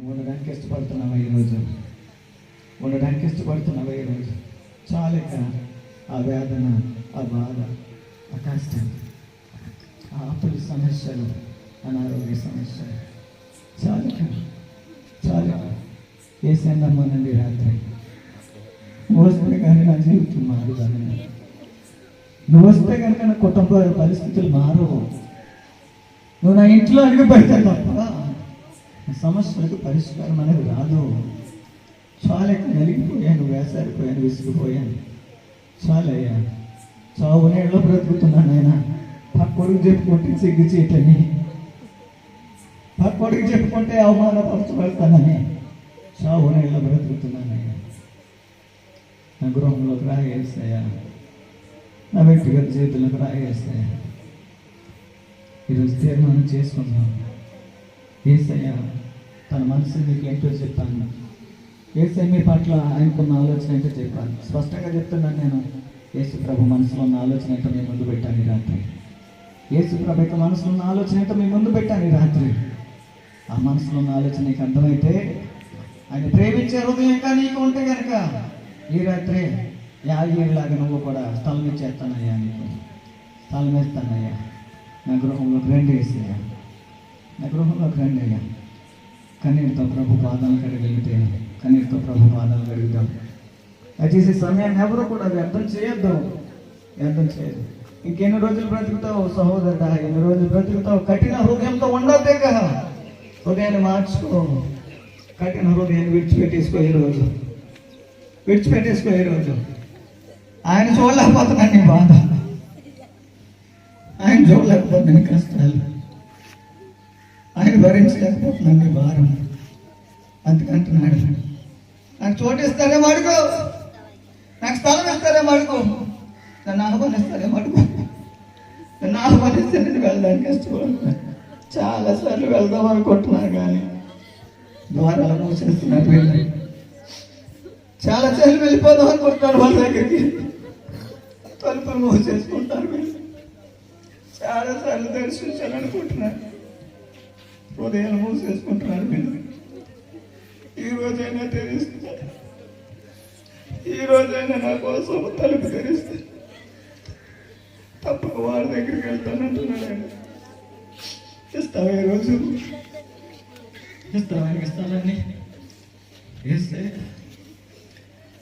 ఉండడానికి ఇష్టపడుతున్నావా ఈరోజు? ఉండడానికి ఇష్టపడుతున్నావా ఈరోజు? చాలేక ఆ వేదన ఆ బాధ ఆ కష్టం ఆ సమస్యలు అనారోగ్య సమస్యలు. చాలేక చాలేక. ఏసేందమ్మనండి రాత్రి. నువ్వు కానీ నా జీవితం మారు నువ్వు వస్తే కనుక నా కుటుంబ పరిస్థితులు మారవు. నువ్వు నా ఇంట్లో అడుగు పెడతావు తప్ప. సమస్యలకు పరిష్కారం అనేది రాదు. చాలా నలిగిపోయాను వేసారిపోయాను విసిగిపోయాను. చాలయ్యా చావు నీళ్ళలో బ్రతుకుతున్నాను ఆయన పక్కొడుకు చెప్పుకుంటే సిగ్గు చేయటని పక్కొడుకు చెప్పుకుంటే అవమానపరచబడతానని. చావు నీళ్ళలో బ్రతుకుతున్నానయ్యా నా గృహంలోకి రాయేస్తాయా నా వ్యక్తిగత జీవితంలోకి రాయేస్తాయా ఈరోజు తీర్మానం చేసుకుందాం. ఏసయ్య తన మనసు మీకు ఏంటో చెప్పాను ఏసై మీ పట్ల ఆయనకున్న ఆలోచన ఏంటో చెప్పాను స్పష్టంగా చెప్తున్నాను నేను. యేసు ప్రభు మనసులో ఉన్న ఆలోచన ఏంటో మీ ముందు పెట్టాను ఈ రాత్రి. యేసు ప్రభు యొక్క మనసులో ఉన్న ఆలోచన ఏంటో మీ ముందు పెట్టాను ఈ రాత్రి. ఆ మనసులో ఉన్న ఆలోచన నీకు అర్థమైతే ఆయన ప్రేమించే హృదయం ఇంకా నీకు ఉంటే కనుక ఈ రాత్రి యాగీలాగా నువ్వు కూడా స్థలం ఇచ్చేస్తానయ్యా నీకు. స్థలం వేస్తానయ్యా నా గృహంలోకి రెండు వేసేయ్యా నా గృహంలోకి రండి అయ్యా కన్నీటితో ప్రభు పాదాలు కడగలిగితే కన్నీటితో ప్రభు పాదాలు కడుగుతాం దయచేసి సమయాన్ని ఎవరు కూడా వ్యర్థం చేయొద్దు. వ్యర్థం చేయదు ఇంకెన్ని రోజులు బ్రతుకుతావు సహోదరుడా? ఎన్ని రోజులు బ్రతుకుతావు? కఠిన హృదయంతో ఉండొద్దే కదా. హృదయాన్ని మార్చుకో. కఠిన హృదయాన్ని విడిచిపెట్టేసుకో ఈరోజు రోజు. విడిచిపెట్టేసుకో ఈరోజు రోజు. ఆయన చూడలేకపోతున్నాను నీ బాధ. ఆయన చూడలేకపోతున్నాను కష్టాలు. ఆయన భరించలేకపోతున్నాను నీ భారం. అందుకంటున్నాడు నాకు చోటు ఇస్తారే అడుగు నాకు స్థలం ఇస్తారే అడుగు నన్ను ఆహ్వానిస్తారే అడుగు నన్ను ఆహ్వానిస్తే నేను వెళ్ళడానికి ఇష్టపడుతున్నాను చాలా సార్లు వెళ్దాం అనుకుంటున్నాను కానీ ద్వారాలు మూసేస్తున్నారు వీళ్ళు. చాలా సార్లు వెళ్ళిపోదాం అనుకుంటున్నాను వాళ్ళ దగ్గరికి. తలుపులు మూసేసుకుంటారు వీళ్ళు. చాలా సార్లు దర్శించాలనుకుంటున్నాను. హృదయాలు మూసేసుకుంటున్నారు మీరు. ఈ రోజైనా తెరిస్తే ఈ రోజైనా నా కోసం తలుపు తెరిస్తే తప్పక వారి దగ్గరికి వెళ్తానంటున్నాడు ఆయన. ఇస్తావా ఈ రోజు? ఇస్తావా? ఇస్తానండి వేస్తే ఇస్తే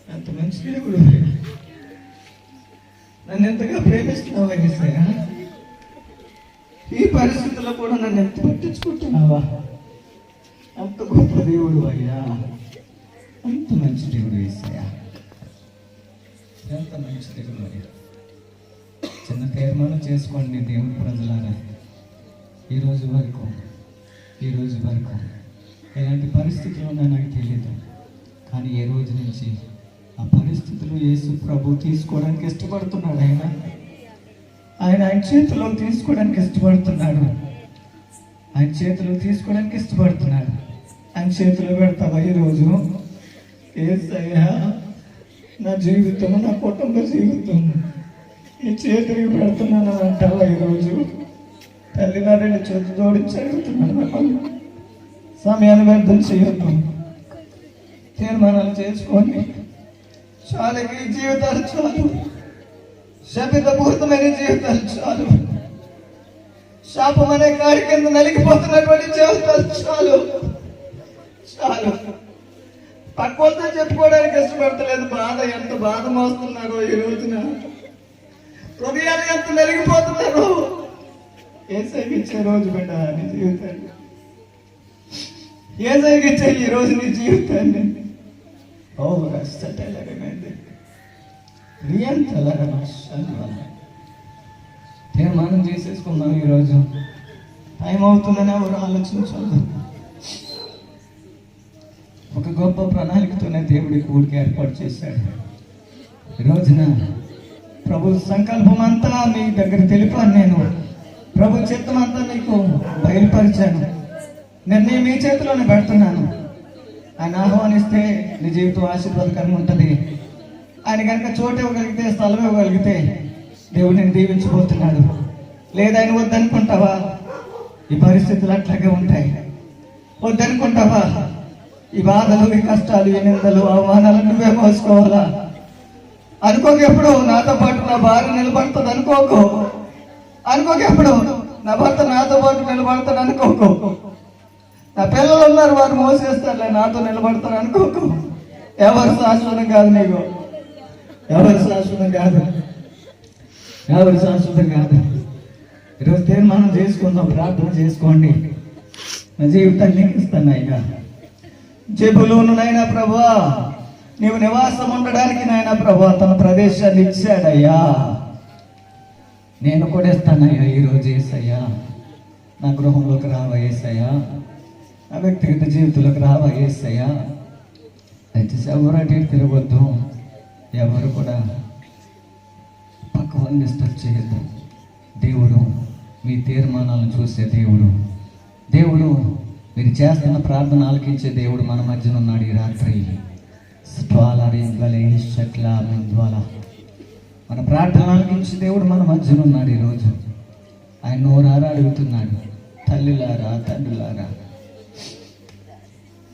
అంత మంచి దేవుడు. నన్ను ఎంతగా ప్రేమిస్తున్నావా ఇస్తాయా ఈ పరిస్థితుల్లో కూడా నన్ను ఎంత పట్టించుకుంటున్నావా? అంత గొప్ప దేవుడు అయ్యా. అంత మంచి దేవుడు వేసాయా ఎంత మంచి దేవుడు అయ్యా. చిన్న తీర్మానం చేసుకోండి దేవుని ప్రజలారా. ఈరోజు వరకు ఈ రోజు వరకు ఎలాంటి పరిస్థితులు ఉన్నా నాకు తెలియదు కానీ ఏ రోజు నుంచి ఆ పరిస్థితులు యేసు ప్రభు తీసుకోవడానికి ఇష్టపడుతున్నాడు ఆయన ఆయన ఆయన చేతిలో తీసుకోవడానికి ఇష్టపడుతున్నాడు. ఆయన చేతిలో తీసుకోవడానికి ఇష్టపడుతున్నాడు. ఆయన చేతిలో పెడతావా ఈరోజు? ఏసయ్యా నా జీవితం నా కుటుంబ జీవితం ఈ చేతికి పెడుతున్నాను అంటావా ఈరోజు? తల్లి చేతి రెండు జోడించి అడుగుతున్నాను మిమ్మల్ని. సమయాన్ని వ్యర్థం చేయొద్దు. తీర్మానాలు చేసుకొని చాలు ఈ జీవితాలు చాలు. శాపితపూరితమైన జీవితాలు చాలు. శాపం అనే కాడి కింద నలిగిపోతున్నటువంటి జీవితాలు చాలు. చాలు. పక్కోలతో చెప్పుకోవడానికి ఇష్టపడతలేదు. బాధ ఎంత బాధ మోస్తున్నారో ఈ రోజున. హృదయాలు ఎంత నలిగిపోతున్నారు. ఏ సైకిచ్చే రోజు బిడ్డ నీ జీవితాన్ని? ఏ సైకిచ్చే ఈ రోజు నీ జీవితాన్ని? ఓ రస్తటలగమైంది తీర్మానం చేసేసుకుందాం ఈరోజు. టైం అవుతుందని ఎవరు ఆలోచించదు ఒక గొప్ప ప్రణాళికతోనే దేవుడి కూడికి ఏర్పాటు చేశాడు. రోజున ప్రభు సంకల్పం అంతా మీ దగ్గర తెలిపాను నేను. ప్రభు చిత్తం అంతా మీకు బయలుపరిచాను. నిర్ణయం మీ చేతిలోనే పెడుతున్నాను. ఆయన ఆహ్వానిస్తే నీ జీవితం ఆశీర్వాదకరంగా ఉంటుంది. ఆయన కనుక చోటు ఇవ్వగలిగితే స్థలం ఇవ్వగలిగితే దేవుడు నేను దీవించబోతున్నాడు. లేదా ఆయన వద్దనుకుంటావా? ఈ పరిస్థితులు అట్లాగే ఉంటాయి. వద్దనుకుంటావా? ఈ బాధలు ఈ కష్టాలు ఈ నిందలు అవమానాలు నువ్వే మోసుకోవాలా? అనుకోకెప్పుడు నాతో పాటు నా భార్య నిలబడుతుంది అనుకోకు. అనుకోకెప్పుడు నా భర్త నాతో పాటు నిలబడతాడు అనుకోకు. నా పిల్లలు ఉన్నారు వారు మోసేస్తారులే నాతో నిలబడతారు అనుకోకు. ఎవరు శాశ్వతం కాదు నీకు. ఎవరు శాశ్వతం కాదు. ఎవరు శాశ్వతం కాదు. ఈరోజు తీర్మానం చేసుకుందాం ప్రార్థన చేసుకోండి. నా జీవితాన్ని నీకు ఇస్తాను అయ్యా జబులును నాయన ప్రభా నీవు నివాసం ఉండడానికి నాయన ప్రభా తన ప్రదేశాన్ని ఇచ్చాడయ్యా. నేను కూడా ఇస్తానయ్యా ఈరోజు ఏసయ్యా. నా గృహంలోకి రావా ఏసయ్యా. నా వ్యక్తిగత జీవితంలోకి రావా ఏసయ్యా. దయచేసి ఎవరు అటు తిరగొద్దు. ఎవరు కూడా పక్క వాళ్ళని డిస్టర్బ్ చేయొద్దు. దేవుడు మీ తీర్మానాలను చూసే దేవుడు. దేవుడు మీరు చేస్తున్న ప్రార్థన ఆలకించే దేవుడు మన మధ్యన ఉన్నాడు ఈ రాత్రి. మన ప్రార్థన ఆలకించే దేవుడు మన మధ్యన ఉన్నాడు ఈరోజు ఆయన నోరారా అడుగుతున్నాడు తల్లిలారా తండ్రులారా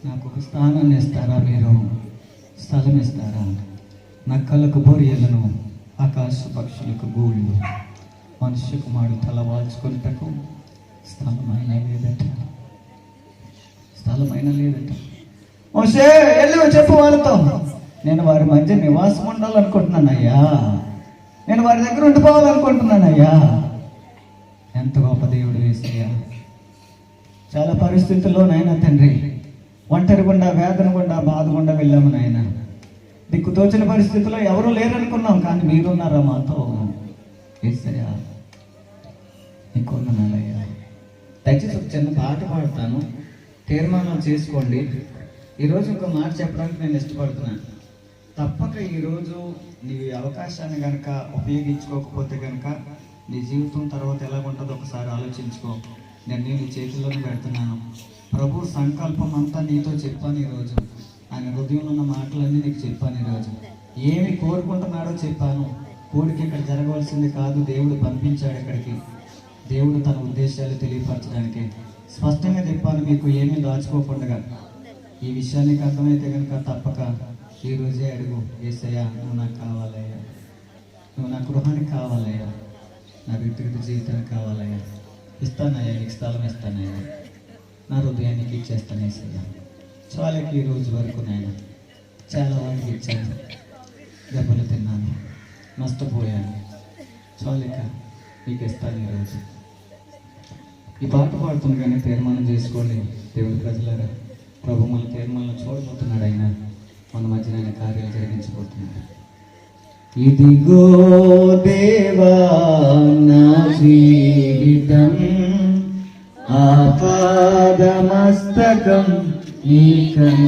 నాకు ఒక స్థానాన్ని ఇస్తారా మీరు? స్థలం ఇస్తారా నక్కలకు బోరియలను ఆకాశ పక్షులకు గూళ్ళు. మనుష్య కుమారుడు తల వాల్చుకున్నటకు స్థలమైన లేదట. స్థలమైన లేదట. మోసే వెళ్ళి చెప్పు వాళ్ళతో. నేను వారి మధ్య నివాసం ఉండాలనుకుంటున్నానయ్యా నేను వారి దగ్గర ఉండిపోవాలనుకుంటున్నానయ్యా. ఎంత గొప్ప దేవుడు వేసయ్యా చాలా పరిస్థితుల్లో నాయన తండ్రి ఒంటరి గుండా వేదన గుండా బాధ గుండా వెళ్ళాము నాయన. దిక్కు తోచిన పరిస్థితుల్లో ఎవరు లేరనుకున్నాం కానీ మీరున్నారా మాతో? ఏసయ్యా నీకు దయచేసి ఒక చిన్న పాట పాడతాను. తీర్మానం చేసుకోండి. ఈరోజు ఒక మాట చెప్పడానికి నేను ఇష్టపడుతున్నాను. తప్పక ఈరోజు నీ అవకాశాన్ని కనుక ఉపయోగించుకోకపోతే కనుక నీ జీవితం తర్వాత ఎలా ఉంటుందో ఒకసారి ఆలోచించుకో. నేను నీ చేతిలోనే పెడుతున్నాను. ప్రభు సంకల్పం అంతా నీతో చెప్పాను ఈరోజు. ఆయన హృదయంలో ఉన్న మాటలన్నీ నీకు చెప్పాను ఈరోజు ఏమి కోరుకుంటున్నాడో చెప్పాను. కోరిక ఇక్కడ జరగవలసింది కాదు దేవుడు పంపించాడు ఇక్కడికి. దేవుడు తన ఉద్దేశాలు తెలియపరచడానికి. స్పష్టంగా చెప్పాను మీకు ఏమీ దాచుకోకుండా ఈ విషయానికి అర్థమైతే కనుక తప్పక ఈ రోజే అడుగు. ఏసయ్యా నువ్వు నాకు కావాలయ్యా. నువ్వు నా గృహానికి కావాలయ్యా. నా వ్యక్తిగత జీవితానికి కావాలయ్యా. ఇస్తానయ్యా నీకు స్థలం ఇస్తానయ్యా. నా హృదయానికి ఇచ్చేస్తాను ఏసయ్యా. చాలకి ఈ రోజు వరకు నేను చాలా వాడికి ఇచ్చాను. దెబ్బలు తిన్నాను. నష్టపోయాను. చాలిక నీకు ఇస్తాను ఈరోజు ఈ పాట పాడుతుండగానే తీర్మానం చేసుకోండి. దేవుడి ప్రజలారా ప్రభు మన తీర్మానం చూడబోతున్నాడు ఆయన. మన మధ్యన ఆయన కార్యాలు జరిగించబోతున్నాడు. ఇదిగో దేవా నా జీవితం ఆపాదమస్తకం నీకం